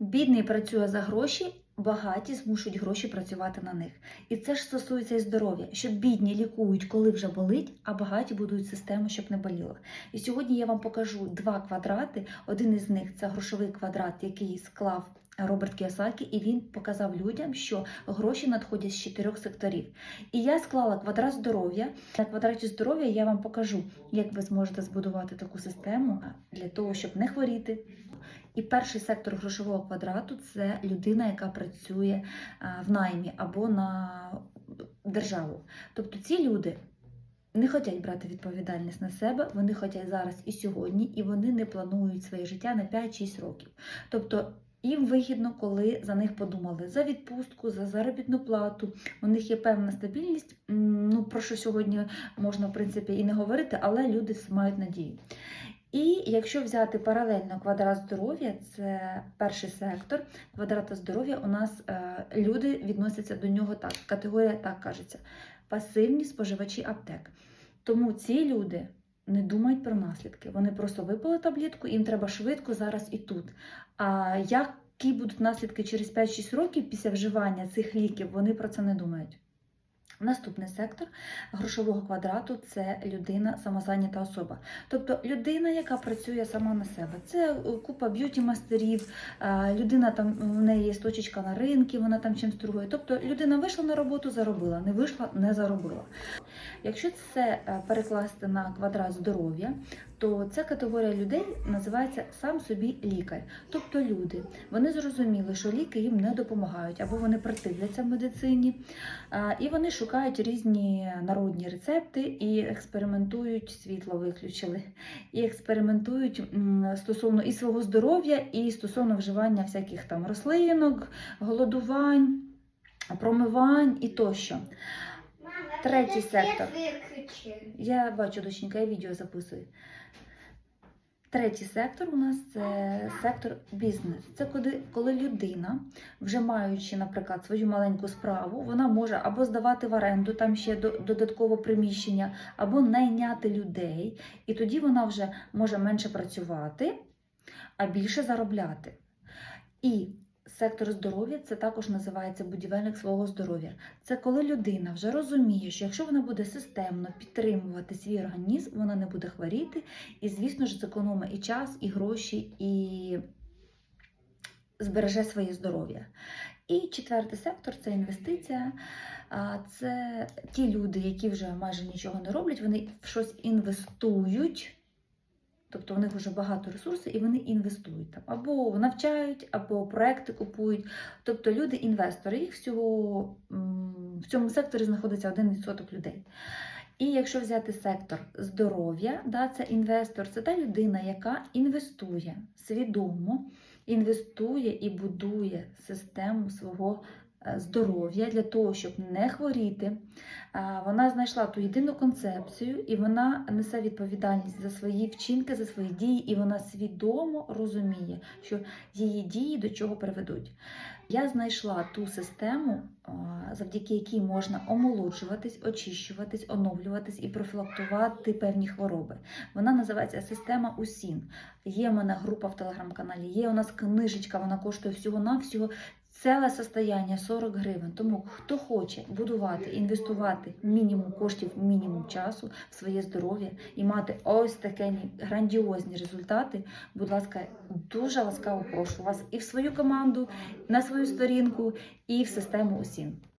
Бідний працює за гроші, багаті змушують гроші працювати на них. І це ж стосується і здоров'я, що бідні лікують, коли вже болить, а багаті будують систему, щоб не боліло. І сьогодні я вам покажу два квадрати. Один із них це грошовий квадрат, який склав Роберт Кіосакі, і він показав людям, що гроші надходять з чотирьох секторів. І я склала квадрат здоров'я. На квадраті здоров'я я вам покажу, як ви зможете збудувати таку систему для того, щоб не хворіти. І перший сектор грошового квадрату це людина, яка працює а, в наймі або на державу. Тобто ці люди не хочуть брати відповідальність на себе, вони хочуть зараз і сьогодні, і вони не планують своє життя на 5-6 років. Тобто їм вигідно, коли за них подумали за відпустку, за заробітну плату. У них є певна стабільність. Ну про що сьогодні можна в принципі і не говорити, але люди мають надію. І якщо взяти паралельно квадрат здоров'я, це перший сектор квадрата здоров'я, у нас е, люди відносяться до нього так. Категорія так кажеться: пасивні споживачі аптек. Тому ці люди не думають про наслідки. Вони просто випили таблетку, їм треба швидко зараз і тут. А які будуть наслідки через 5-6 років після вживання цих ліків, вони про це не думають. Наступний сектор грошового квадрату це людина самозайнята особа. Тобто людина, яка працює сама на себе. Це е, купа б'юті-мастерів, е, людина там в неї є точечка на ринку, вона там чимсь торгує. Тобто людина вийшла на роботу, заробила, не вийшла, не заробила. Якщо це е, перекласти на квадрат здоров'я, то ця категорія людей називається сам собі лікар. Тобто люди вони зрозуміли, що ліки їм не допомагають, або вони противляться в медицині, і вони шукають різні народні рецепти і експериментують, світло виключили, і експериментують стосовно і свого здоров'я, і стосовно вживання всяких там рослинок, голодувань, промивань і тощо. Третій сектор. Я бачу, доченька, я відео записую. Третій сектор у нас це сектор бізнес. Це коли, коли людина, вже маючи, наприклад, свою маленьку справу, вона може або здавати в оренду там ще до- додатково приміщення, або найняти людей, і тоді вона вже може менше працювати, а більше заробляти. І сектор здоров'я це також називається будівельник свого здоров'я. Це коли людина вже розуміє, що якщо вона буде системно підтримувати свій організм, вона не буде хворіти, і, звісно ж, зекономить і час, і гроші, і збереже своє здоров'я. І четвертий сектор це інвестиція. Це ті люди, які вже майже нічого не роблять, вони в щось інвестують. Тобто у них вже багато ресурсів і вони інвестують там або навчають, або проекти купують. Тобто люди-інвестори, їх всього в цьому секторі знаходиться 1% людей. І якщо взяти сектор здоров'я, да, це інвестор, це та людина, яка інвестує свідомо, інвестує і будує систему свого здоров'я для того, щоб не хворіти. Вона знайшла ту єдину концепцію, і вона несе відповідальність за свої вчинки, за свої дії, і вона свідомо розуміє, що її дії до чого приведуть. Я знайшла ту систему, завдяки якій можна омолоджуватись, очищуватись, оновлюватись і профілактувати певні хвороби. Вона називається система УСІН. Є в мене група в телеграм-каналі, є у нас книжечка, вона коштує всього-навсього Ціле состояння 40 гривень. Тому хто хоче будувати, інвестувати мінімум коштів, мінімум часу в своє здоров'я і мати ось такі грандіозні результати, будь ласка, дуже ласкаво прошу вас і в свою команду, на свою сторінку, і в систему УСІН.